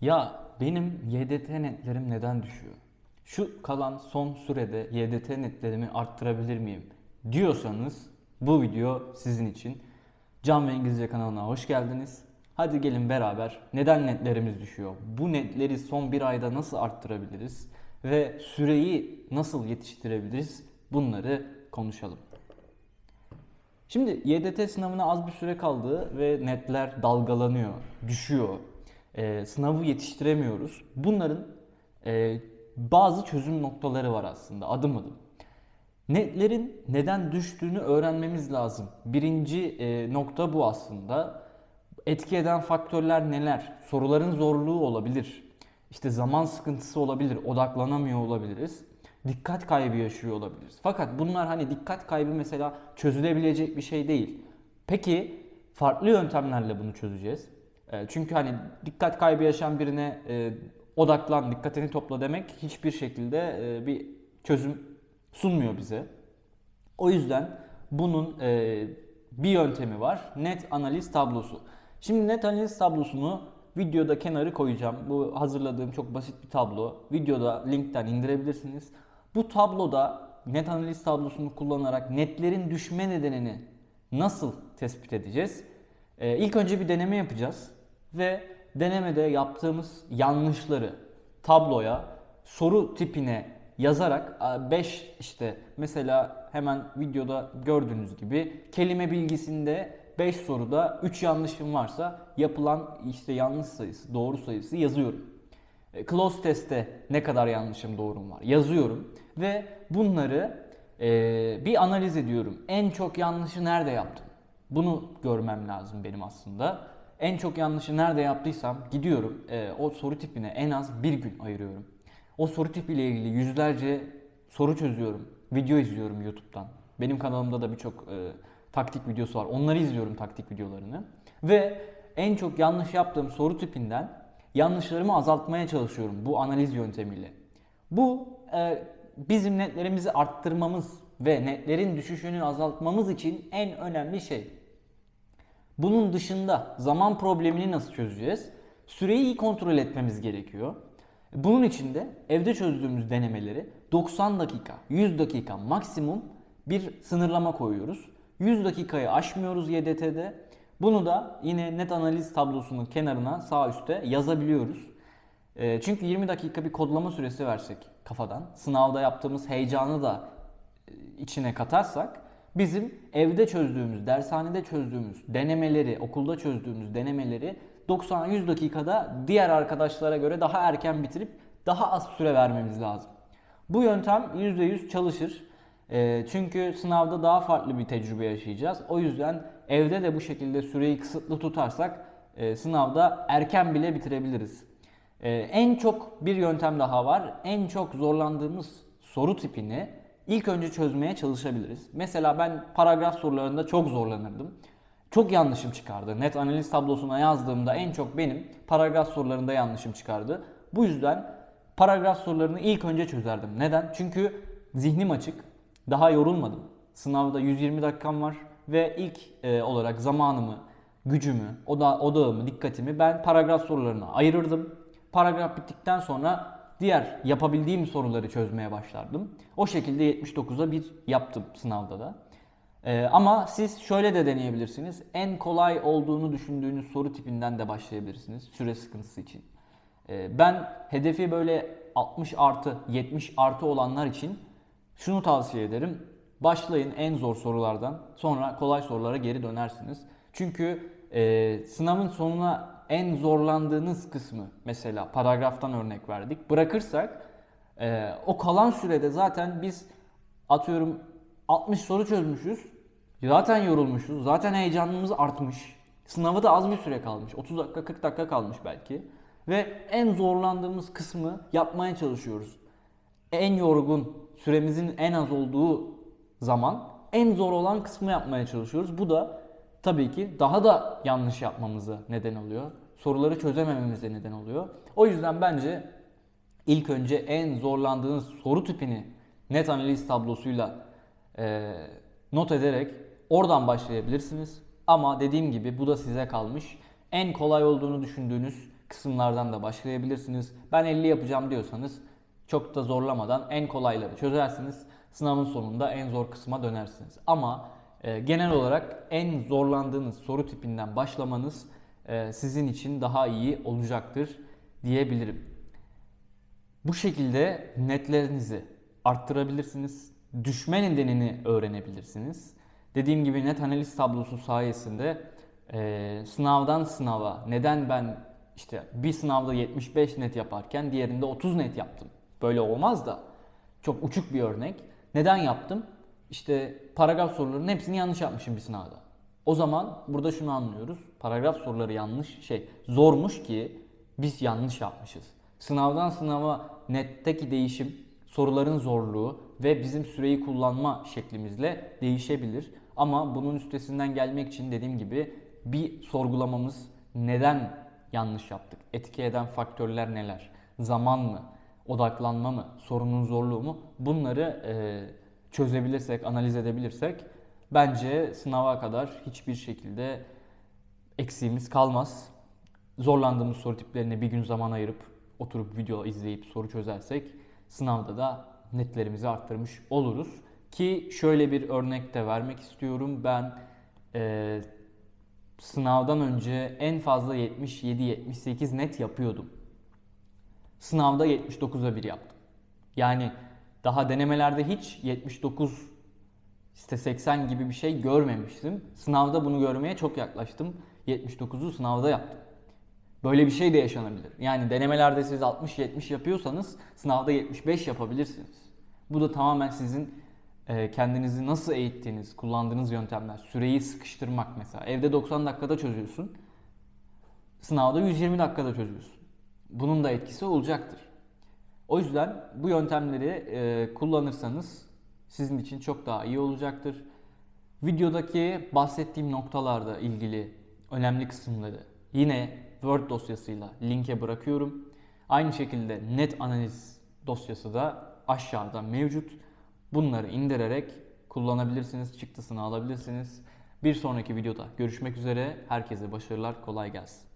Ya benim YDT netlerim neden düşüyor? Şu kalan son sürede YDT netlerimi arttırabilir miyim? Diyorsanız bu video sizin için. Can ve İngilizce kanalına hoş geldiniz. Hadi gelin beraber neden netlerimiz düşüyor? Bu netleri son bir ayda nasıl arttırabiliriz? Ve süreyi nasıl yetiştirebiliriz? Bunları konuşalım. Şimdi YDT sınavına az bir süre kaldı ve netler dalgalanıyor, düşüyor. Ee, sınavı yetiştiremiyoruz. Bunların e, bazı çözüm noktaları var aslında adım adım. Netlerin neden düştüğünü öğrenmemiz lazım. Birinci e, nokta bu aslında. Etki eden faktörler neler? Soruların zorluğu olabilir. İşte zaman sıkıntısı olabilir, odaklanamıyor olabiliriz. Dikkat kaybı yaşıyor olabiliriz. Fakat bunlar hani dikkat kaybı mesela çözülebilecek bir şey değil. Peki farklı yöntemlerle bunu çözeceğiz. E, Çünkü hani dikkat kaybı yaşayan birine e, odaklan, dikkatini topla demek hiçbir şekilde e, bir çözüm sunmuyor bize. O yüzden bunun e, bir yöntemi var. Net analiz tablosu. Şimdi net analiz tablosunu videoda kenarı koyacağım. Bu hazırladığım çok basit bir tablo. Videoda linkten indirebilirsiniz. Bu tabloda net analiz tablosunu kullanarak netlerin düşme nedenini nasıl tespit edeceğiz? Ee, ilk önce bir deneme yapacağız ve denemede yaptığımız yanlışları tabloya soru tipine yazarak 5 işte mesela hemen videoda gördüğünüz gibi kelime bilgisinde 5 soruda 3 yanlışım varsa yapılan işte yanlış sayısı, doğru sayısı yazıyorum. E, Close test'te ne kadar yanlışım doğrum var yazıyorum ve bunları e, bir analiz ediyorum. En çok yanlışı nerede yaptım? Bunu görmem lazım benim aslında. En çok yanlışı nerede yaptıysam gidiyorum e, o soru tipine en az bir gün ayırıyorum. O soru tipiyle ilgili yüzlerce soru çözüyorum. Video izliyorum YouTube'dan. Benim kanalımda da birçok e, taktik videosu var. Onları izliyorum taktik videolarını. Ve en çok yanlış yaptığım soru tipinden yanlışlarımı azaltmaya çalışıyorum bu analiz yöntemiyle. Bu e, bizim netlerimizi arttırmamız ve netlerin düşüşünü azaltmamız için en önemli şey. Bunun dışında zaman problemini nasıl çözeceğiz? Süreyi iyi kontrol etmemiz gerekiyor. Bunun için de evde çözdüğümüz denemeleri 90 dakika, 100 dakika maksimum bir sınırlama koyuyoruz. 100 dakikayı aşmıyoruz YDT'de. Bunu da yine net analiz tablosunun kenarına sağ üstte yazabiliyoruz. E, Çünkü 20 dakika bir kodlama süresi versek kafadan, sınavda yaptığımız heyecanı da e, içine katarsak bizim evde çözdüğümüz, dershanede çözdüğümüz denemeleri, okulda çözdüğümüz denemeleri 90-100 dakikada diğer arkadaşlara göre daha erken bitirip daha az süre vermemiz lazım. Bu yöntem %100 çalışır. E, çünkü sınavda daha farklı bir tecrübe yaşayacağız. O yüzden evde de bu şekilde süreyi kısıtlı tutarsak e, sınavda erken bile bitirebiliriz. E, en çok bir yöntem daha var. En çok zorlandığımız soru tipini ilk önce çözmeye çalışabiliriz. Mesela ben paragraf sorularında çok zorlanırdım. Çok yanlışım çıkardı. Net analiz tablosuna yazdığımda en çok benim paragraf sorularında yanlışım çıkardı. Bu yüzden paragraf sorularını ilk önce çözerdim. Neden? Çünkü zihnim açık. Daha yorulmadım. Sınavda 120 dakikam var ve ilk e, olarak zamanımı, gücümü, oda, odağımı, dikkatimi ben paragraf sorularına ayırırdım. Paragraf bittikten sonra diğer yapabildiğim soruları çözmeye başlardım. O şekilde 79'a bir yaptım sınavda da. Ee, ama siz şöyle de deneyebilirsiniz. En kolay olduğunu düşündüğünüz soru tipinden de başlayabilirsiniz süre sıkıntısı için. Ee, ben hedefi böyle 60 artı 70 artı olanlar için şunu tavsiye ederim. Başlayın en zor sorulardan sonra kolay sorulara geri dönersiniz. Çünkü e, sınavın sonuna en zorlandığınız kısmı mesela paragraftan örnek verdik. Bırakırsak e, o kalan sürede zaten biz atıyorum 60 soru çözmüşüz. Zaten yorulmuşuz. Zaten heyecanımız artmış. Sınavı da az bir süre kalmış. 30 dakika 40 dakika kalmış belki. Ve en zorlandığımız kısmı yapmaya çalışıyoruz. En yorgun, süremizin en az olduğu zaman en zor olan kısmı yapmaya çalışıyoruz. Bu da tabii ki daha da yanlış yapmamıza neden oluyor. Soruları çözemememize neden oluyor. O yüzden bence ilk önce en zorlandığınız soru tipini net analiz tablosuyla e, not ederek oradan başlayabilirsiniz. Ama dediğim gibi bu da size kalmış. En kolay olduğunu düşündüğünüz kısımlardan da başlayabilirsiniz. Ben 50 yapacağım diyorsanız çok da zorlamadan en kolayları çözersiniz. Sınavın sonunda en zor kısma dönersiniz. Ama e, genel olarak en zorlandığınız soru tipinden başlamanız e, sizin için daha iyi olacaktır diyebilirim. Bu şekilde netlerinizi arttırabilirsiniz. Düşme nedenini öğrenebilirsiniz. Dediğim gibi net analiz tablosu sayesinde e, sınavdan sınava neden ben işte bir sınavda 75 net yaparken diğerinde 30 net yaptım. Böyle olmaz da çok uçuk bir örnek. Neden yaptım? İşte paragraf sorularının hepsini yanlış yapmışım bir sınavda. O zaman burada şunu anlıyoruz. Paragraf soruları yanlış şey zormuş ki biz yanlış yapmışız. Sınavdan sınava netteki değişim, soruların zorluğu ve bizim süreyi kullanma şeklimizle değişebilir. Ama bunun üstesinden gelmek için dediğim gibi bir sorgulamamız neden yanlış yaptık? Etki eden faktörler neler? Zaman mı? Odaklanma mı? Sorunun zorluğu mu? Bunları e, çözebilirsek, analiz edebilirsek bence sınava kadar hiçbir şekilde eksiğimiz kalmaz. Zorlandığımız soru tiplerine bir gün zaman ayırıp oturup video izleyip soru çözersek sınavda da netlerimizi arttırmış oluruz. Ki şöyle bir örnek de vermek istiyorum. Ben e, sınavdan önce en fazla 77-78 net yapıyordum. Sınavda 79'a 1 yaptım. Yani daha denemelerde hiç 79 işte 80 gibi bir şey görmemiştim. Sınavda bunu görmeye çok yaklaştım. 79'u sınavda yaptım. Böyle bir şey de yaşanabilir. Yani denemelerde siz 60-70 yapıyorsanız sınavda 75 yapabilirsiniz. Bu da tamamen sizin e, kendinizi nasıl eğittiğiniz, kullandığınız yöntemler. Süreyi sıkıştırmak mesela. Evde 90 dakikada çözüyorsun. Sınavda 120 dakikada çözüyorsun. Bunun da etkisi olacaktır. O yüzden bu yöntemleri e, kullanırsanız sizin için çok daha iyi olacaktır. Videodaki bahsettiğim noktalarda ilgili önemli kısımları yine Word dosyasıyla linke bırakıyorum. Aynı şekilde net analiz dosyası da aşağıda mevcut. Bunları indirerek kullanabilirsiniz, çıktısını alabilirsiniz. Bir sonraki videoda görüşmek üzere. Herkese başarılar, kolay gelsin.